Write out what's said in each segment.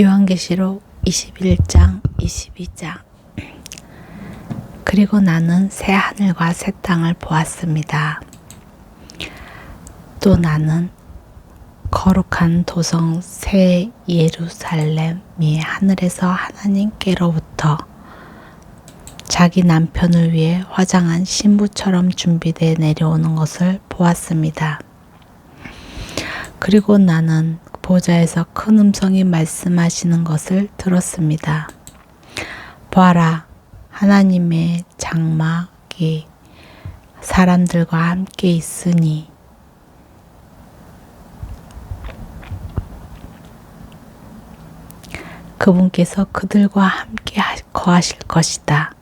요한계시록 21장 22장 그리고 나는 새 하늘과 새 땅을 보았습니다. 또 나는 거룩한 도성 새 예루살렘이 하늘에서 하나님께로부터 자기 남편을 위해 화장한 신부처럼 준비되어 내려오는 것을 보았습니다. 그리고 나는 보좌에서 큰 음성이 말씀하시는 것을 들었습니다. 보아라, 하나님의 장막이 사람들과 함께 있으니 그분께서 그들과 함께 거하실 것이다.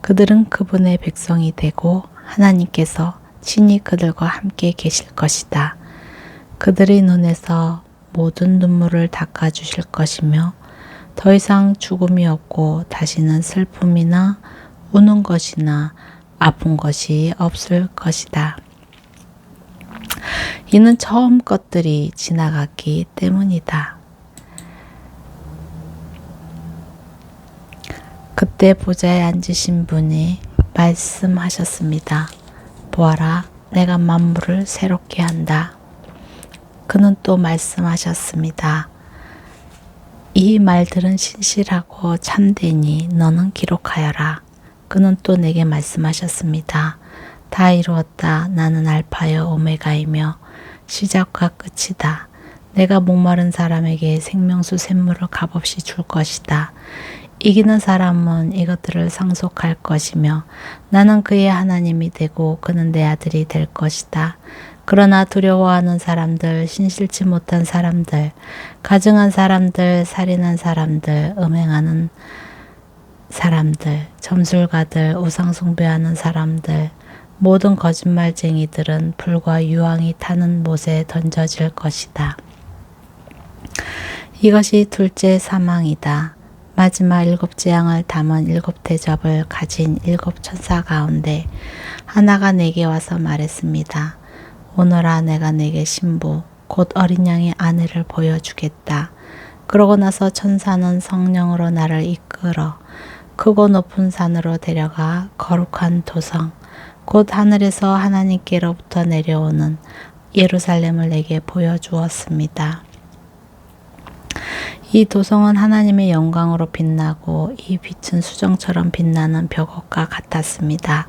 그들은 그분의 백성이 되고 하나님께서 친히 그들과 함께 계실 것이다. 그들의 눈에서 모든 눈물을 닦아주실 것이며 더 이상 죽음이 없고 다시는 슬픔이나 우는 것이나 아픈 것이 없을 것이다. 이는 처음 것들이 지나갔기 때문이다. 그때 보좌에 앉으신 분이 말씀하셨습니다. 보아라, 내가 만물을 새롭게 한다. 그는 또 말씀하셨습니다. 이 말들은 신실하고 참되니 너는 기록하여라. 그는 또 내게 말씀하셨습니다. 다 이루었다. 나는 알파여 오메가이며 시작과 끝이다. 내가 목마른 사람에게 생명수 샘물을 값없이 줄 것이다. 이기는 사람은 이것들을 상속할 것이며 나는 그의 하나님이 되고 그는 내 아들이 될 것이다. 그러나 두려워하는 사람들, 신실치 못한 사람들, 가증한 사람들, 살인한 사람들, 음행하는 사람들, 점술가들, 우상숭배하는 사람들, 모든 거짓말쟁이들은 불과 유황이 타는 못에 던져질 것이다. 이것이 둘째 사망이다. 마지막 일곱 재앙을 담은 일곱 대접을 가진 일곱 천사 가운데 하나가 내게 와서 말했습니다. 오너라 내가 내게 신부 곧 어린 양의 아내를 보여주겠다. 그러고 나서 천사는 성령으로 나를 이끌어 크고 높은 산으로 데려가 거룩한 도성 곧 하늘에서 하나님께로부터 내려오는 예루살렘을 내게 보여주었습니다. 이 도성은 하나님의 영광으로 빛나고 이 빛은 수정처럼 빛나는 벽옥과 같았습니다.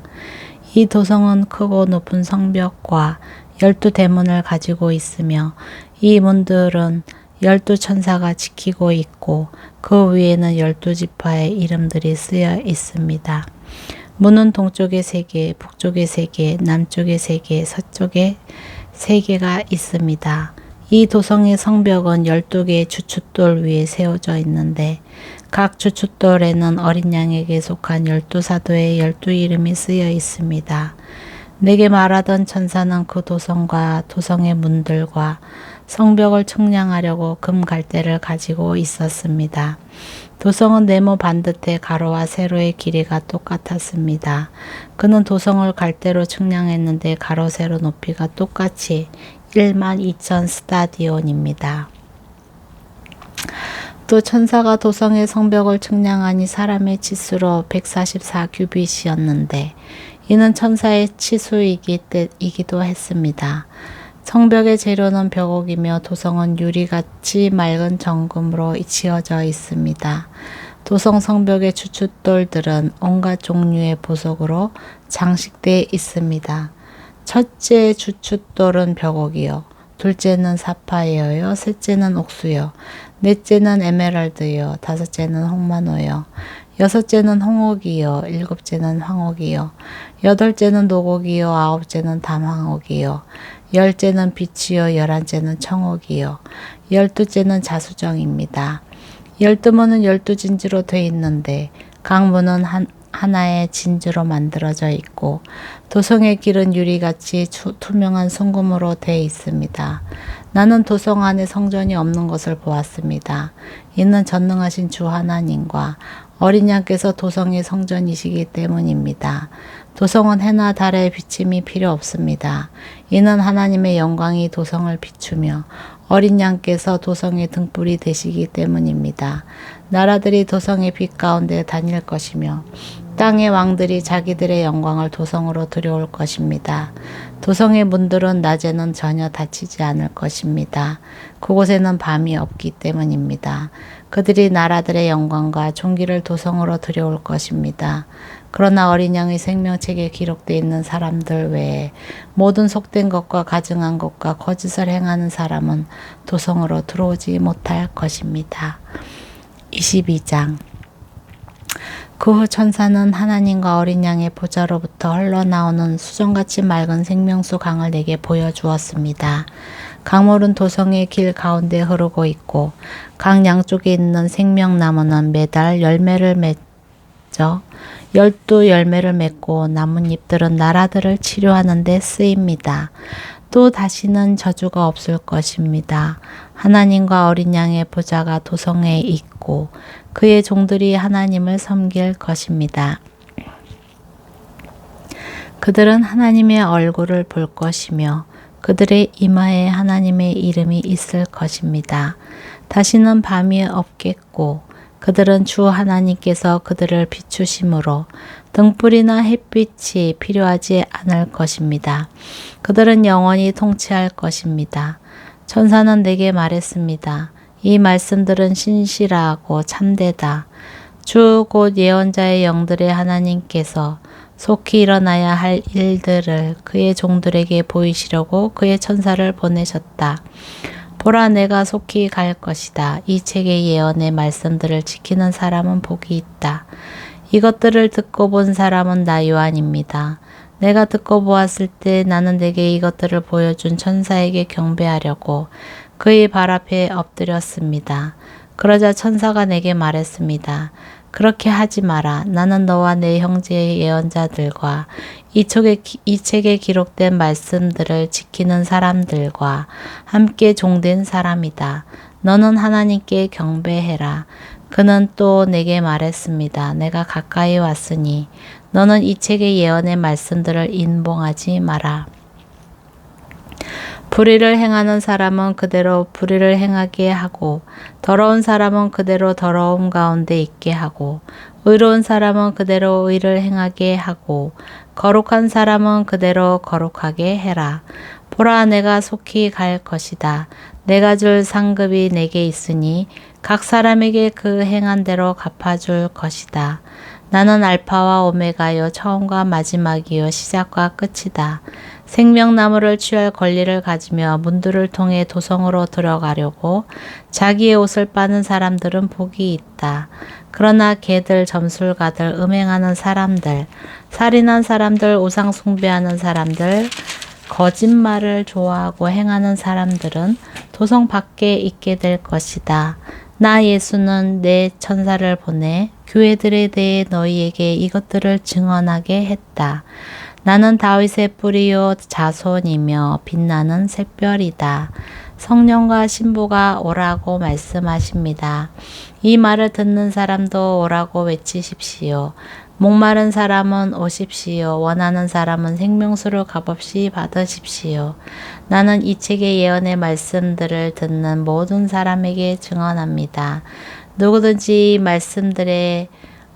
이 도성은 크고 높은 성벽과 열두 대문을 가지고 있으며 이 문들은 열두 천사가 지키고 있고 그 위에는 열두 지파의 이름들이 쓰여 있습니다. 문은 동쪽에 세 개, 북쪽에 세 개, 남쪽에 세 개, 서쪽에 세 개가 있습니다. 이 도성의 성벽은 12개의 주춧돌 위에 세워져 있는데 각 주춧돌에는 어린 양에게 속한 열두 사도의 열두 이름이 쓰여 있습니다. 내게 말하던 천사는 그 도성과 도성의 문들과 성벽을 측량하려고 금 갈대를 가지고 있었습니다. 도성은 네모 반듯해 가로와 세로의 길이가 똑같았습니다. 그는 도성을 갈대로 측량했는데 가로 세로 높이가 똑같이 1만 2천 스타디온입니다. 또 천사가 도성의 성벽을 측량하니 사람의 치수로 144 규빗이었는데 이는 천사의 치수이기도 했습니다. 성벽의 재료는 벽옥이며 도성은 유리같이 맑은 정금으로 지어져 있습니다. 도성 성벽의 주춧돌들은 온갖 종류의 보석으로 장식되어 있습니다. 첫째 주춧돌은 벽옥이요. 둘째는 사파이어요. 셋째는 옥수요. 넷째는 에메랄드요. 다섯째는 홍만호요. 여섯째는 홍옥이요. 일곱째는 황옥이요. 여덟째는 노곡이요. 아홉째는 담황옥이요. 열째는 빛이요. 열한째는 청옥이요. 열두째는 자수정입니다. 열두 문은 열두 진지로 돼 있는데 각 문은 한, 하나의 진주로 만들어져 있고 도성의 길은 유리같이 투명한 송금으로 돼 있습니다. 나는 도성 안에 성전이 없는 것을 보았습니다. 이는 전능하신 주 하나님과 어린 양께서 도성의 성전이시기 때문입니다. 도성은 해나 달의 비침이 필요 없습니다. 이는 하나님의 영광이 도성을 비추며 어린 양께서 도성의 등불이 되시기 때문입니다. 나라들이 도성의 빛 가운데 다닐 것이며 땅의 왕들이 자기들의 영광을 도성으로 들여올 것입니다. 도성의 문들은 낮에는 전혀 닫히지 않을 것입니다. 그곳에는 밤이 없기 때문입니다. 그들이 나라들의 영광과 존귀를 도성으로 들여올 것입니다. 그러나 어린 양의 생명책에 기록되어 있는 사람들 외에 모든 속된 것과 가증한 것과 거짓을 행하는 사람은 도성으로 들어오지 못할 것입니다. 22장 그후 천사는 하나님과 어린 양의 보좌로부터 흘러나오는 수정같이 맑은 생명수 강을 내게 보여주었습니다. 강물은 도성의 길 가운데 흐르고 있고 강 양쪽에 있는 생명나무는 매달 열매를 맺어 열두 열매를 맺고 나뭇잎들은 나라들을 치료하는 데 쓰입니다. 또 다시는 저주가 없을 것입니다. 하나님과 어린 양의 보좌가 도성에 있고 그의 종들이 하나님을 섬길 것입니다. 그들은 하나님의 얼굴을 볼 것이며 그들의 이마에 하나님의 이름이 있을 것입니다. 다시는 밤이 없겠고 그들은 주 하나님께서 그들을 비추심으로 등불이나 햇빛이 필요하지 않을 것입니다. 그들은 영원히 통치할 것입니다. 천사는 내게 말했습니다. 이 말씀들은 신실하고 참되다. 주 곧 예언자의 영들의 하나님께서 속히 일어나야 할 일들을 그의 종들에게 보이시려고 그의 천사를 보내셨다. 보라 내가 속히 갈 것이다. 이 책의 예언의 말씀들을 지키는 사람은 복이 있다. 이것들을 듣고 본 사람은 나 요한입니다. 내가 듣고 보았을 때 나는 내게 이것들을 보여준 천사에게 경배하려고 그의 발 앞에 엎드렸습니다. 그러자 천사가 내게 말했습니다. 그렇게 하지 마라. 나는 너와 내 형제의 예언자들과 이 책에, 이 책에 기록된 말씀들을 지키는 사람들과 함께 종된 사람이다. 너는 하나님께 경배해라. 그는 또 내게 말했습니다. 내가 가까이 왔으니 너는 이 책의 예언의 말씀들을 인봉하지 마라. 불의를 행하는 사람은 그대로 불의를 행하게 하고 더러운 사람은 그대로 더러움 가운데 있게 하고 의로운 사람은 그대로 의를 행하게 하고 거룩한 사람은 그대로 거룩하게 해라. 보라 내가 속히 갈 것이다. 내가 줄 상급이 내게 있으니 각 사람에게 그 행한 대로 갚아줄 것이다. 나는 알파와 오메가요 처음과 마지막이요 시작과 끝이다. 생명나무를 취할 권리를 가지며 문들을 통해 도성으로 들어가려고 자기의 옷을 빠는 사람들은 복이 있다. 그러나 개들, 점술가들, 음행하는 사람들, 살인한 사람들, 우상 숭배하는 사람들, 거짓말을 좋아하고 행하는 사람들은 도성 밖에 있게 될 것이다. 나 예수는 내 천사를 보내 교회들에 대해 너희에게 이것들을 증언하게 했다. 나는 다윗의 뿌리요 자손이며 빛나는 샛별이다. 성령과 신부가 오라고 말씀하십니다. 이 말을 듣는 사람도 오라고 외치십시오. 목마른 사람은 오십시오. 원하는 사람은 생명수를 값없이 받으십시오. 나는 이 책의 예언의 말씀들을 듣는 모든 사람에게 증언합니다. 누구든지 이 말씀들에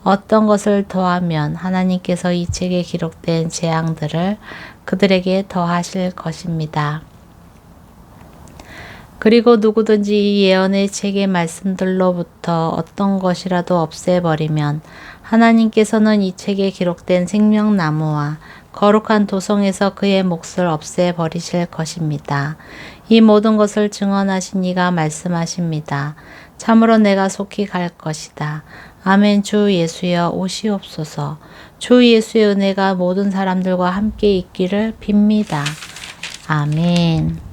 어떤 것을 더하면 하나님께서 이 책에 기록된 재앙들을 그들에게 더하실 것입니다. 그리고 누구든지 이 예언의 책의 말씀들로부터 어떤 것이라도 없애버리면 하나님께서는 이 책에 기록된 생명나무와 거룩한 도성에서 그의 몫을 없애버리실 것입니다. 이 모든 것을 증언하신 이가 말씀하십니다. 참으로 내가 속히 갈 것이다. 아멘 주 예수여 오시옵소서. 주 예수의 은혜가 모든 사람들과 함께 있기를 빕니다. 아멘.